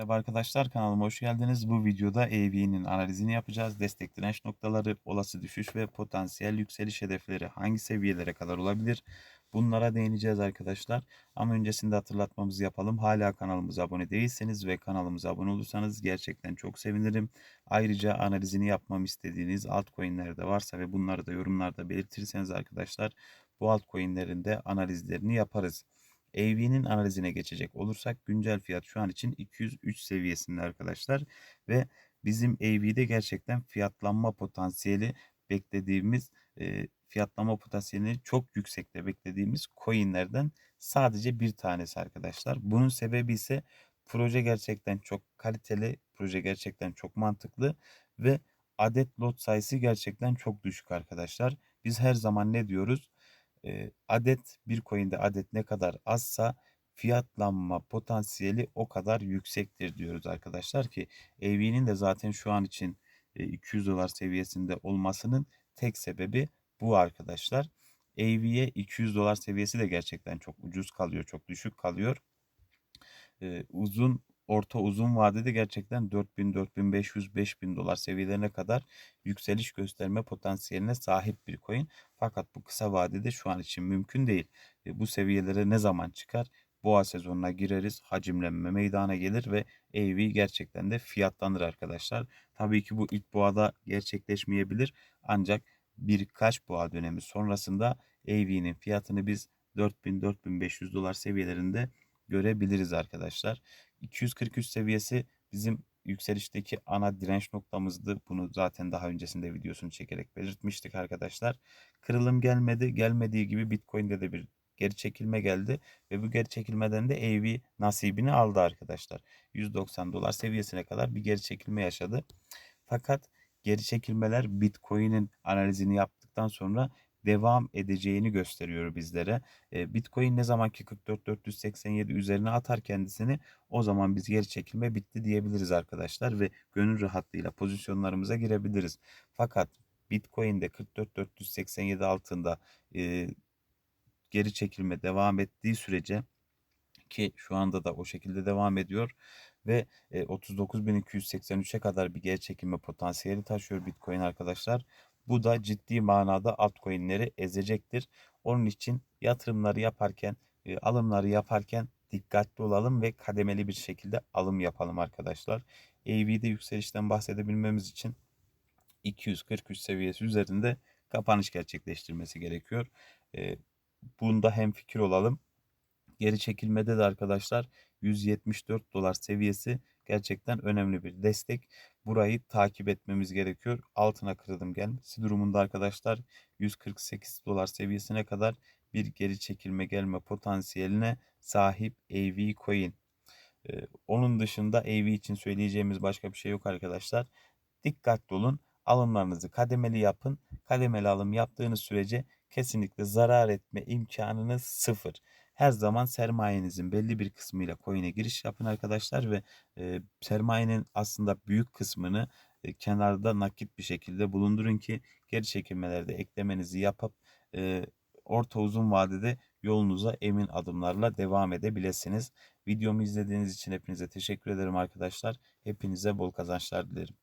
Merhaba arkadaşlar kanalıma hoş geldiniz. Bu videoda EV'nin analizini yapacağız. Destek direnç noktaları, olası düşüş ve potansiyel yükseliş hedefleri hangi seviyelere kadar olabilir? Bunlara değineceğiz arkadaşlar. Ama öncesinde hatırlatmamızı yapalım. Hala kanalımıza abone değilseniz ve kanalımıza abone olursanız gerçekten çok sevinirim. Ayrıca analizini yapmamı istediğiniz altcoin'ler de varsa ve bunları da yorumlarda belirtirseniz arkadaşlar bu altcoin'lerin de analizlerini yaparız. AV'nin analizine geçecek olursak güncel fiyat şu an için 203 seviyesinde arkadaşlar ve bizim AV'de gerçekten fiyatlanma potansiyeli beklediğimiz e, fiyatlama potansiyelini çok yüksekte beklediğimiz coinlerden sadece bir tanesi arkadaşlar. Bunun sebebi ise proje gerçekten çok kaliteli, proje gerçekten çok mantıklı ve adet lot sayısı gerçekten çok düşük arkadaşlar. Biz her zaman ne diyoruz? E, adet bir coin'de adet ne kadar azsa fiyatlanma potansiyeli o kadar yüksektir diyoruz arkadaşlar ki AV'nin de zaten şu an için e, 200 dolar seviyesinde olmasının tek sebebi bu arkadaşlar. AV'ye 200 dolar seviyesi de gerçekten çok ucuz kalıyor, çok düşük kalıyor. Ee, uzun orta uzun vadede gerçekten 4000, 4500, 5000 dolar seviyelerine kadar yükseliş gösterme potansiyeline sahip bir coin. Fakat bu kısa vadede şu an için mümkün değil. E, bu seviyelere ne zaman çıkar? Boğa sezonuna gireriz, hacimlenme meydana gelir ve AV gerçekten de fiyatlanır arkadaşlar. Tabii ki bu ilk boğada gerçekleşmeyebilir ancak birkaç boğa dönemi sonrasında AV'nin fiyatını biz 4000-4500 dolar seviyelerinde görebiliriz arkadaşlar. 243 seviyesi bizim yükselişteki ana direnç noktamızdı. Bunu zaten daha öncesinde videosunu çekerek belirtmiştik arkadaşlar. Kırılım gelmedi. Gelmediği gibi Bitcoin'de de bir geri çekilme geldi ve bu geri çekilmeden de AV nasibini aldı arkadaşlar. 190 dolar seviyesine kadar bir geri çekilme yaşadı. Fakat geri çekilmeler Bitcoin'in analizini yaptıktan sonra devam edeceğini gösteriyor bizlere. Bitcoin ne zamanki 44.487 üzerine atar kendisini o zaman biz geri çekilme bitti diyebiliriz arkadaşlar ve gönül rahatlığıyla pozisyonlarımıza girebiliriz. Fakat Bitcoin'de 44.487 altında e, geri çekilme devam ettiği sürece ki şu anda da o şekilde devam ediyor ve 39.283'e kadar bir geri çekilme potansiyeli taşıyor Bitcoin arkadaşlar. Bu da ciddi manada altcoin'leri ezecektir. Onun için yatırımları yaparken, e, alımları yaparken dikkatli olalım ve kademeli bir şekilde alım yapalım arkadaşlar. AV'de yükselişten bahsedebilmemiz için 243 seviyesi üzerinde kapanış gerçekleştirmesi gerekiyor. E, bunda hem fikir olalım. Geri çekilmede de arkadaşlar 174 dolar seviyesi gerçekten önemli bir destek. Burayı takip etmemiz gerekiyor. Altına kırılım gelmesi durumunda arkadaşlar 148 dolar seviyesine kadar bir geri çekilme gelme potansiyeline sahip AV coin. Ee, onun dışında AV için söyleyeceğimiz başka bir şey yok arkadaşlar. Dikkatli olun. Alımlarınızı kademeli yapın. Kademeli alım yaptığınız sürece kesinlikle zarar etme imkanınız sıfır her zaman sermayenizin belli bir kısmıyla coin'e giriş yapın arkadaşlar ve e, sermayenin aslında büyük kısmını e, kenarda nakit bir şekilde bulundurun ki geri çekilmelerde eklemenizi yapıp e, orta uzun vadede yolunuza emin adımlarla devam edebilirsiniz. Videomu izlediğiniz için hepinize teşekkür ederim arkadaşlar. Hepinize bol kazançlar dilerim.